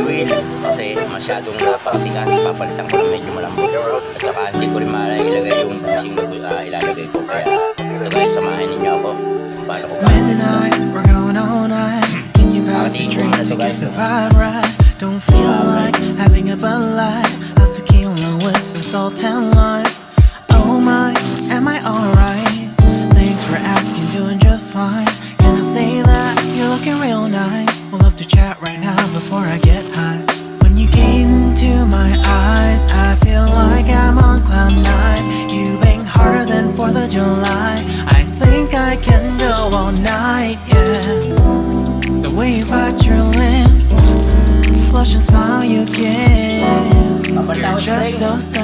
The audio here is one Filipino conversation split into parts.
medyo kasi masyadong napakatigas papalitan ko ng medyo malambot. At saka hindi ko rin maalala ilagay yung busing na uh, ilalagay ko. Kaya ito guys samahin ninyo ako. Paano ko Matitin na ito guys Don't feel like having a bad life. A tequila with some salt and lime Oh my, am I alright? Thanks for asking, doing just fine.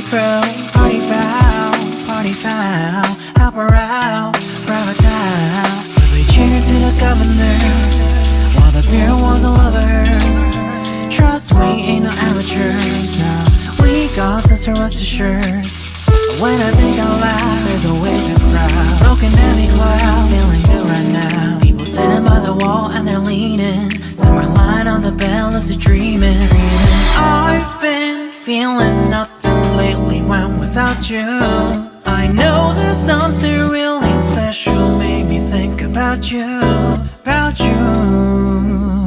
throw. Party foul, party foul, help her out, grab a towel. We cheered to the governor, while the beer was a lover. Trust we ain't no amateurs now. We got this, so rest assured. When I think out loud, there's always a crowd. Smoking heavy cloud, feeling good right now. People sitting by the wall and they're leaning. Somewhere lying on the bed, lucid dreaming. I've been feeling nothing lately when without you. I know that something really special made me think about you. About you.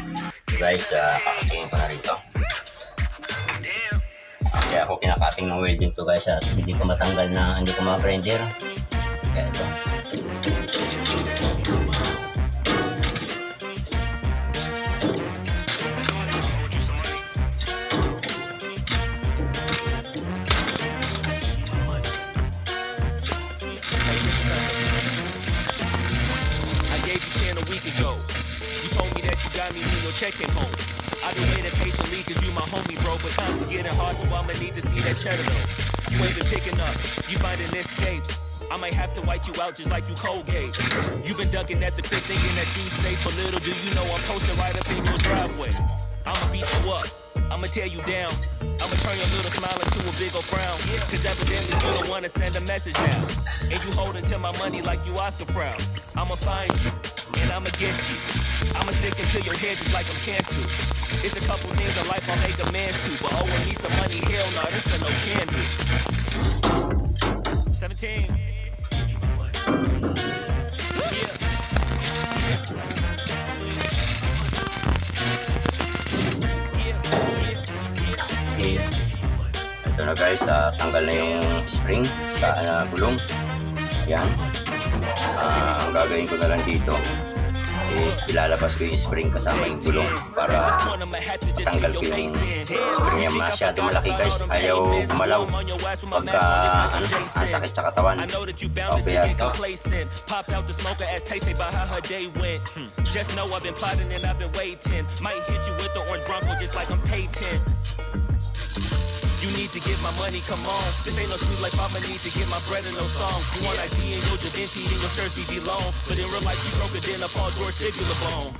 So guys, uh, kakatingin ko na rito. Kaya ako kinakating ng welding to guys at hindi ko matanggal na hindi ko ma-render. Kaya ito. I gave you 10 a week ago. Me that you got me when your check came home. I've been waiting patiently cause you my homie, bro. But times are getting hard, so I'ma need to see that cheddar though. You ain't been picking up, you finding escapes. I might have to white you out just like you Colgate. You've been ducking at the crib thinking that you safe, but little do you know I'm posted right up in your driveway. I'ma beat you up, I'ma tear you down. I'ma turn your little smile into a big old frown. Cause evidently you don't wanna send a message now. And you holding to my money like you Oscar proud. I'ma find you, and I'ma get you. I'ma stick into your head just like I'm cancer. It's a couple things in life I'll make a man do. But owing me some money, hell no, this ain't no candy. 17. Okay. Ito na guys, ah, tanggal na yung spring sa ah, gulong. Yan. Ah, ang gagawin ko na lang dito, is ilalabas ko yung spring kasama yung gulong para tanggal ko yung spring niya masyado malaki guys ayaw gumalaw pagka ano, ang sakit sa katawan to Okay, smoker as. Hmm. Just know I've been plotting and I've been waiting. Might hit you with the orange Bronco just like I'm Peyton. You need to get my money, come on. This ain't no sweet life, I'ma need to get my bread and no song. You want ID and your Da Vinci and your shirts be long. But in real life, you broke it in a Paul George fibula bone.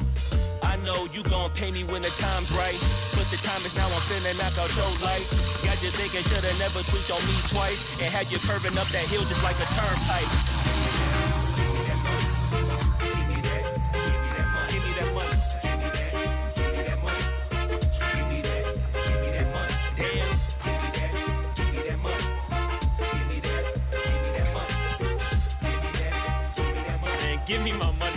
I know you gon' pay me when the time's right. But the time is now, I'm finna knock out your life. Got you thinking, shoulda never tweaked on me twice. And had you curving up that hill just like a turnpike.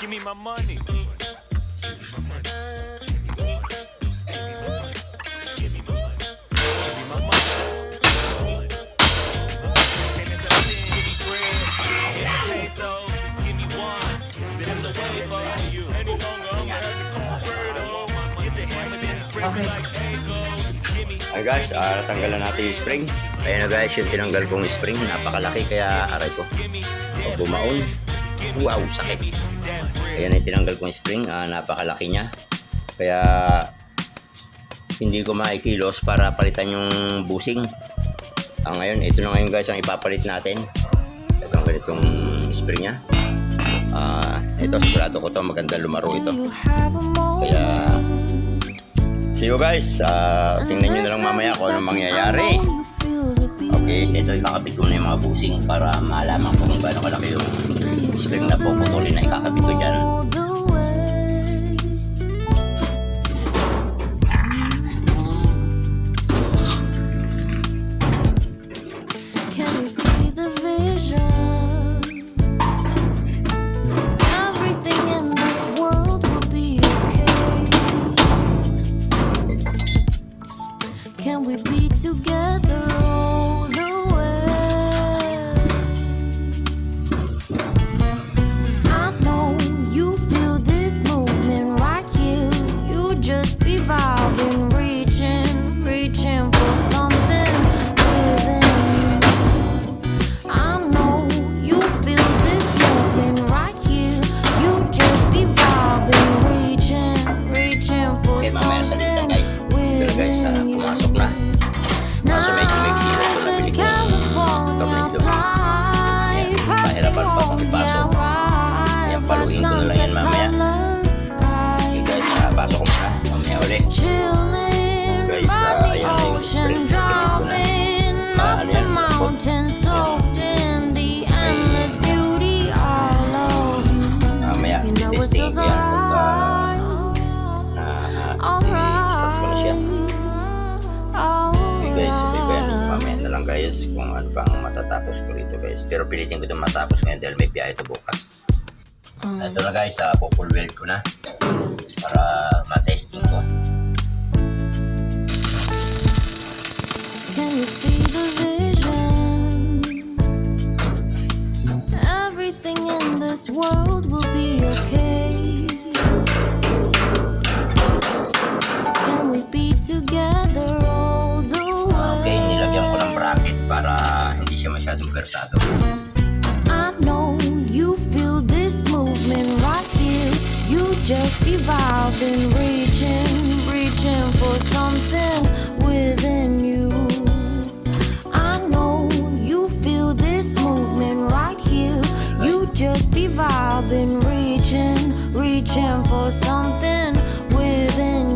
Give me my money. Me. Ay guys, ah, natanggalan natin yung spring. Ayan na guys, yung tinanggal kong spring, napakalaki kaya aray ko. Pag bumaon, wow, sakit. Ayan yung tinanggal kong spring, ah, napakalaki niya. Kaya hindi ko maikilos para palitan yung busing. Ah, ngayon, ito na ngayon guys ang ipapalit natin. Ito ang ganitong spring niya. Ah, ito, sigurado ko to maganda lumaro ito. Kaya, see you guys. Ah, tingnan nyo na lang mamaya kung ano mangyayari. Okay, ito ikakabit ko na yung mga busing para malaman ko kung gaano kalaki yung spring na puputulin na ikakabit ko dyan. Kung ano pa ang matatapos ko rito guys. Pero pilitin ko itong matapos ngayon dahil may biyahe ito bukas. Ito na guys, uh, full weld ko na para matesting ko. Can you see the vision? Everything in this world will be okay. Hindi siya. I know you feel this movement right here. You just be vibing, reaching, reaching for something within you. I know you feel this movement right here. You just be vibing, reaching, reaching for something within you.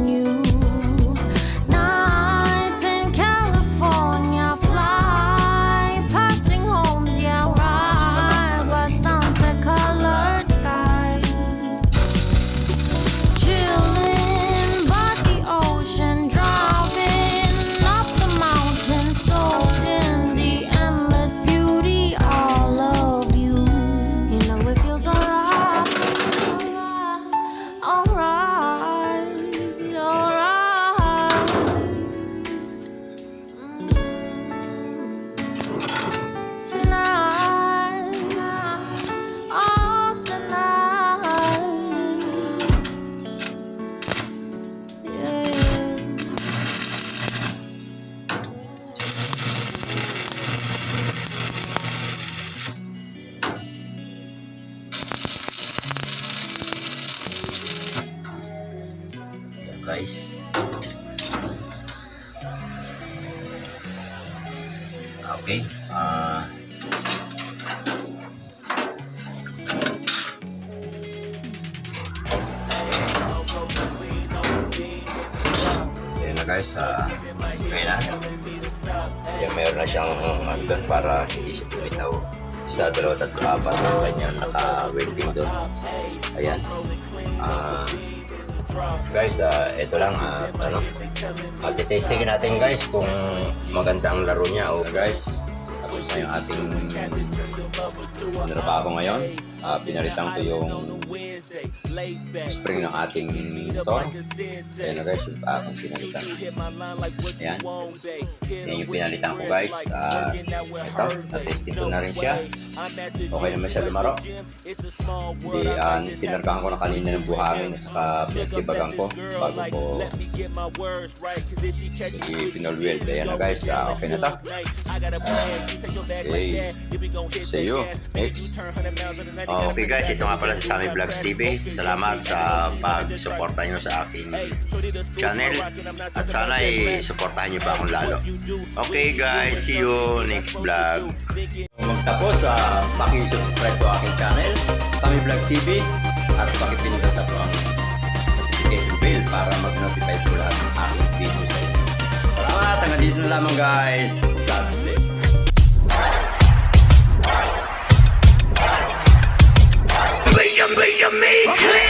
Guys, ah, ngayon na. Meron na siyang ano doon para hindi siya tumitaw. Isa, dalawa, tatlo, apat na kanya naka-welding doon. Ayan. Ah, guys, ah, ito lang, ah, ano, uh, testingin natin guys kung maganda ang laro niya. O guys, tapos na yung ating trabaho ngayon. Ah, pinalitan ko yung spring ng ating motor. Ayan na guys, yung aking pinalitan. Ayan. Yan yung pinalitan ko guys. Ah, ito, na-testing ko na rin siya. Okay naman siya lumaro. Hindi, uh, pinarkahan ko na kanina ng buhangin at saka pinagtibagan ko bago ko sige pinolweld. Ayan na guys, ah, okay na to. Okay, see you next. Okay guys, ito nga pala sa Sammy Vlogs TV. Salamat sa pag-suporta nyo sa aking channel at sana ay suportahan nyo pa akong lalo. Okay guys, see you next vlog. Magtapos, uh, paki-subscribe po aking channel, Sammy Vlog TV at pakipindot na po ang notification bell para mag-notify po lahat ng aking video sa inyo. Salamat, hanggang dito na lamang guys. you, me, you, me.